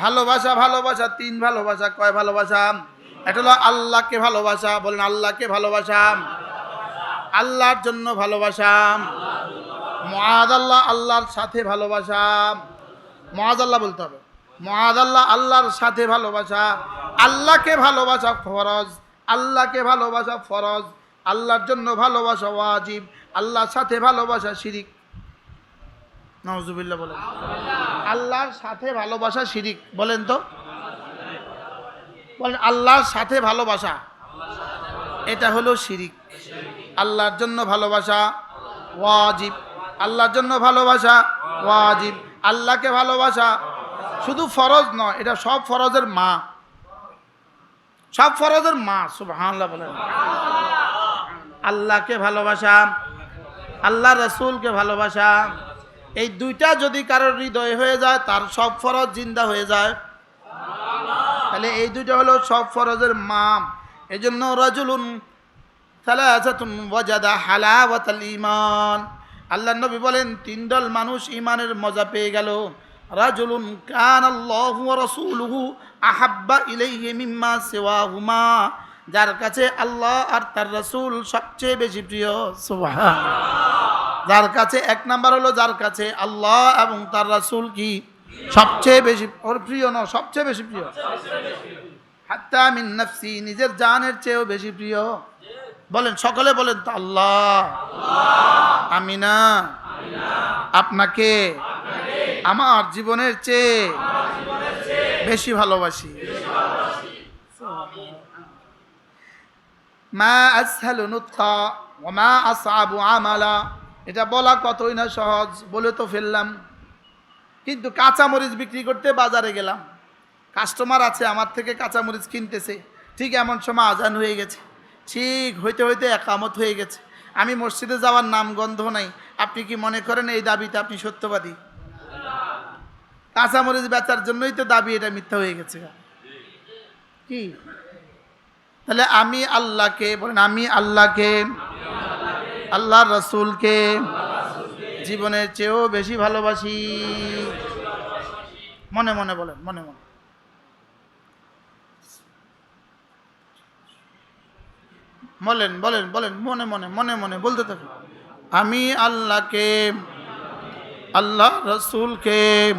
ভালোবাসা ভালোবাসা, তিন ভালোবাসা, কয় ভালোবাসা? এটা হলো আল্লাহকে ভালোবাসা, বলেন আল্লাহকে ভালোবাসা। আল্লাহর জন্য ভালোবাসা। মহাদ আল্লাহ আল্লাহর সাথে ভালোবাসা। মহাদ আল্লাহ বলতে হবে। মহাদ আল্লাহ আল্লাহর সাথে ভালোবাসা। আল্লাহকে ভালোবাসা ফরজ। আল্লাহকে ভালোবাসা ফরজ। আল্লাহর জন্য ভালোবাসা ওয়াজিব। আল্লাহর সাথে ভালোবাসা শিরিক। নজুবিল্লা বলেন। আল্লাহর সাথে ভালোবাসা শিরিক, বলেন তো। বলেন, আল্লাহর সাথে ভালোবাসা। এটা হলো শিরিক। আল্লাহর জন্য ভালোবাসা ওয়াজিব। আল্লাহর জন্য ভালোবাসা ওয়াজিব। আল্লাহকে ভালোবাসা শুধু ফরজ নয়, এটা সব ফরজের মা। সব ফরজের মা, সুবহানাল্লাহ বলেন। আল্লাহকে ভালোবাসা আল্লাহ রসুলকে ভালোবাসা এই দুইটা যদি কারোর হৃদয় হয়ে যায়, তার সব ফরজ জিন্দা হয়ে যায়। তাহলে এই দুইটা হলো সব ফরজের মাম। এই জন্য রাজুলুন সালাসাতুন আল্লাহ নবী বলেন, তিন দল মানুষ ইমানের মজা পেয়ে গেল। রাজুলুন কান আহাব্বা ইলাইহি মিম্মা সিওয়াহুমা। যার কাছে আল্লাহ আর তার রাসূল সবচেয়ে বেশি প্রিয়। সুবহান যার কাছে এক নাম্বার হলো যার কাছে আল্লাহ এবং তার রাসূল কি? সবচেয়ে বেশি, ওর প্রিয় ন, সবচেয়ে বেশি প্রিয়? হাত্তা মিন নিজের জানের চেয়েও বেশি প্রিয়। বলেন, সকলে বলেন তো, আল্লাহ। আমি না আপনাকে আমার জীবনের চেয়ে বেশি ভালোবাসি। মা আসহালু নুতকা, ওয়া মা আসআবু আমালা। এটা বলা কতই না সহজ, বলে তো ফেললাম। কিন্তু কাঁচামরিচ বিক্রি করতে বাজারে গেলাম। কাস্টমার আছে, আমার থেকে কাঁচামরিচ কিনতেছে। ঠিক এমন সময় আজান হয়ে গেছে। ঠিক হইতে হইতে একামত হয়ে গেছে। আমি মসজিদে যাওয়ার নাম গন্ধ নাই। আপনি কি মনে করেন এই দাবিতে আপনি সত্যবাদী? কাঁচামরিচ বেচার জন্যই তো দাবি এটা মিথ্যা হয়ে গেছে। কি? তাহলে আমি আল্লাহকে, বলেন আমি আল্লাহকে আল্লাহর রসুলকে জীবনের চেয়েও বেশি ভালোবাসি। মনে মনে বলেন, মনে মনে। বলেন বলেন বলেন, মনে মনে মনে মনে বলতে থাকুন আমি আল্লাহকে আল্লাহ রসুলকে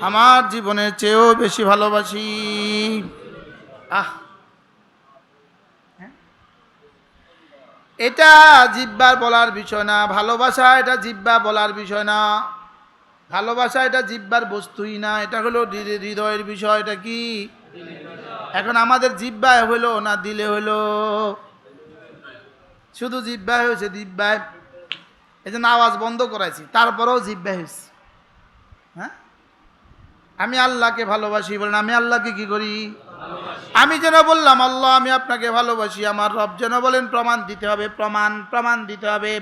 আমার জীবনের চেয়েও বেশি ভালোবাসি। আহ এটা জিব্বার বলার বিষয় না, ভালোবাসা এটা জিব্বা বলার বিষয় না। ভালোবাসা এটা জিব্বার বস্তুই না, এটা হলো হৃদয়ের বিষয়, এটা কি? এখন আমাদের জিব্বায় হলো না দিলে হলো? শুধু জিব্বায় হয়েছে দিব্যায় এই জন্য আওয়াজ বন্ধ করাইছি, তারপরেও জিব্বায় হয়েছে। হ্যাঁ? আমি আল্লাহকে ভালোবাসি বলেন, আমি আল্লাহকে কি করি? আমি যেন বললাম, আল্লাহ, আমি আপনাকে ভালোবাসি। আমার রব যেন বলেন, প্রমাণ দিতে হবে, প্রমাণ প্রমাণ দিতে হবে।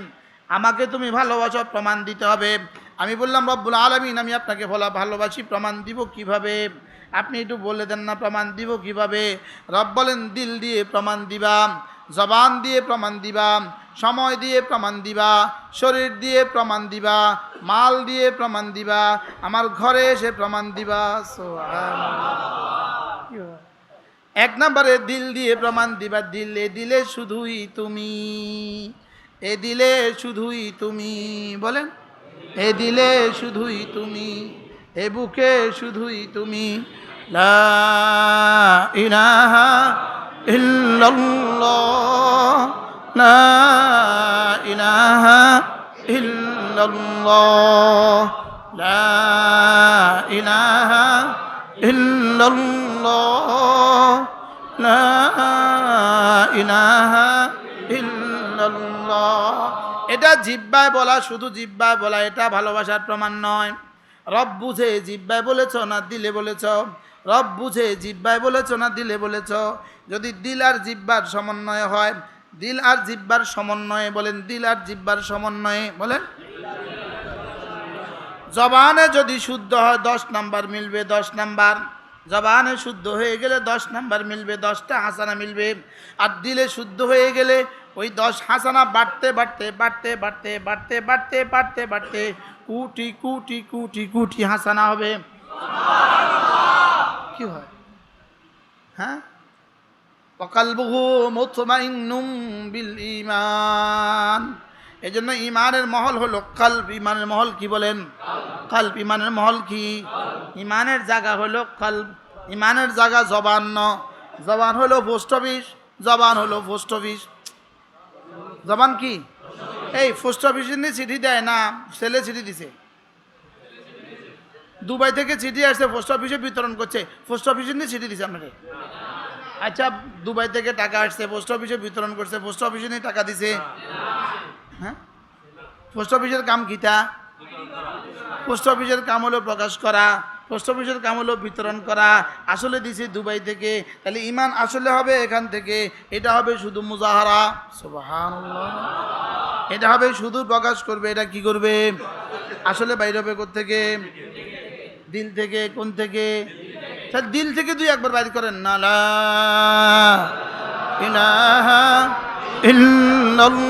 আমাকে তুমি ভালোবাসো, প্রমাণ দিতে হবে। আমি বললাম, রব্বুল আলমিন, আমি আপনাকে ভালো ভালোবাসি, প্রমাণ দিব কীভাবে? আপনি একটু বলে দেন না, প্রমাণ দিব কীভাবে? রব বলেন, দিল দিয়ে প্রমাণ দিবা, জবান দিয়ে প্রমাণ দিবা, সময় দিয়ে প্রমাণ দিবা, শরীর দিয়ে প্রমাণ দিবা, মাল দিয়ে প্রমাণ দিবা, আমার ঘরে এসে প্রমাণ দিবা। সুবহানাল্লাহ। এক নম্বরে, দিল দিয়ে প্রমাণ দিবা, দিলে দিলে শুধুই তুমি। এ দিলে শুধুই তুমি, বলেন। এ দিলে শুধুই তুমি, এ বুকে শুধুই তুমি। লা ইলাহা ইল্লাল্লাহ, লা এটা জিব্বায় বলা, শুধু জিব্বায় বলা, এটা ভালোবাসার প্রমাণ নয়। রব বুঝে জিব্বায় বলেছ না দিলে বলেছ? রব বুঝে জিব্বায় বলেছ না দিলে বলেছ? যদি দিল আর জিব্বার সমন্বয় হয়, দিল আর জিব্বার সমন্বয়ে বলেন, দিল আর জিব্বার সমন্বয়ে বলেন। জবানে যদি শুদ্ধ হয়, দশ নাম্বার মিলবে, দশ নাম্বার। জবানে শুদ্ধ হয়ে গেলে দশ নাম্বার মিলবে, দশটা হাসানা মিলবে। আর দিলে শুদ্ধ হয়ে গেলে ওই দশ হাসানা বাড়তে বাড়তে বাড়তে বাড়তে বাড়তে বাড়তে বাড়তে বাড়তে কুটি কুটি কুটি কুটি হাসানা হবে। কি হয়? হ্যাঁ? মুতমাইন্নুম বিল ইমান এই জন্য ইমানের মহল হলো কাল্ব ইমানের মহল কি বলেন? কাল্ব ইমানের মহল কি? ইমানের জায়গা হলো কাল্ব ইমানের জায়গা জবান ন। জবান হলো পোস্ট অফিস, জবান হলো পোস্ট অফিস। জবান কি? এই পোস্ট অফিসে চিঠি দেয় না, ছেলে চিঠি দিছে। দুবাই থেকে চিঠি আসছে, পোস্ট অফিসে বিতরণ করছে। পোস্ট অফিসে নিয়ে চিঠি দিছে আপনাকে। আচ্ছা দুবাই থেকে টাকা আসছে, পোস্ট অফিসে বিতরণ করছে, পোস্ট অফিসে নিয়ে টাকা দিছে। হ্যাঁ? পোস্ট অফিসের কাম কিতা? পোস্ট অফিসের কাম হলো প্রকাশ করা, পোস্ট অফিসের কাম হলো বিতরণ করা। আসলে দিছে দুবাই থেকে, তাহলে ইমান আসলে হবে এখান থেকে। এটা হবে শুধু মুজাহারা। এটা হবে শুধু প্রকাশ করবে, এটা কি করবে? আসলে বাইরে হবে থেকে দিল থেকে, কোন থেকে? স্যার দিল থেকে দুই একবার বাইর করেন নালা ইলাহা ইল্লাল্লাহ।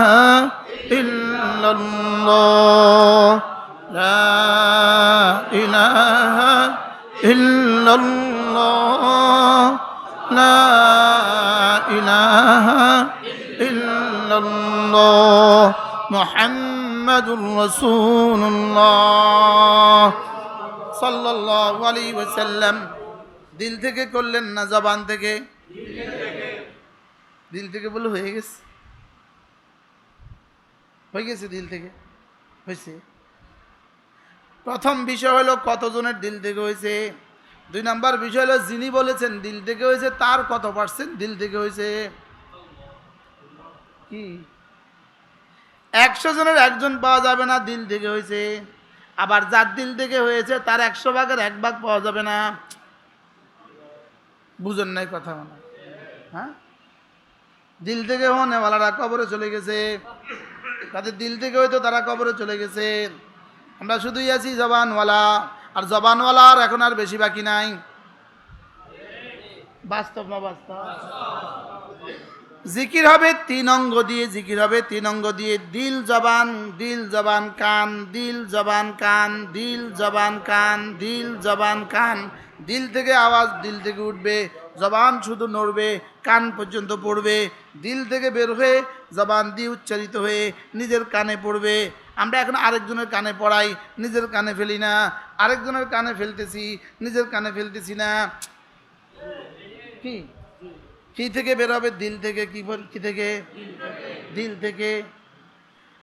ইলাহা ইল্লাল্লাহ মুহাম্মাদুর রাসূলুল্লাহ সাল্লাল্লাহু আলাইহি ওয়াসাল্লাম। দিল থেকে করলেন না জবান থেকে? দিল থেকে বলে হয়ে গেছে। হয়ে গেছে দিল থেকে? হয়েছে। প্রথম বিষয় হলো কতজনের দিল থেকে হয়েছে? দুই নাম্বার বিষয় হলো, যিনি বলেছেন, দিল থেকে হয়েছে তার কত পার্সেন্ট দিল থেকে হয়েছে কি? একশো জনের একজন পাওয়া যাবে না, দিল থেকে হয়েছে। আবার যার দিল থেকে হয়েছে, তার একশো ভাগের এক ভাগ পাওয়া যাবে না। বুঝেন নাই কথা মানে হ্যাঁ? দিল থেকে হনেওয়ালারা কবরে চলে গেছে। তাদের দিল থেকে হয়তো তারা কবরে চলে গেছে। আমরা শুধুই আছি জবানওয়ালা। আর জবানওয়ালার এখন আর বেশি বাকি নাই। বাস্তব না বাস্তব? জিকির হবে তিন অঙ্গ দিয়ে, জিকির হবে তিন অঙ্গ দিয়ে। দিল, জবান দিল, জবান, কান, দিল, জবান, কান, দিল, জবান, কান, দিল, জবান, কান। দিল থেকে আওয়াজ, দিল থেকে উঠবে। জবান শুধু নড়বে, কান পর্যন্ত পড়বে। দিল থেকে বের হয়ে জবান দিয়ে উচ্চারিত হয়ে নিজের কানে পড়বে। আমরা এখন আরেকজনের কানে পড়াই, নিজের কানে ফেলি না। আরেকজনের কানে ফেলতেছি, নিজের কানে ফেলতেছি না। কি? কি থেকে বের হবে? দিল থেকে, কি থেকে? দিল থেকে।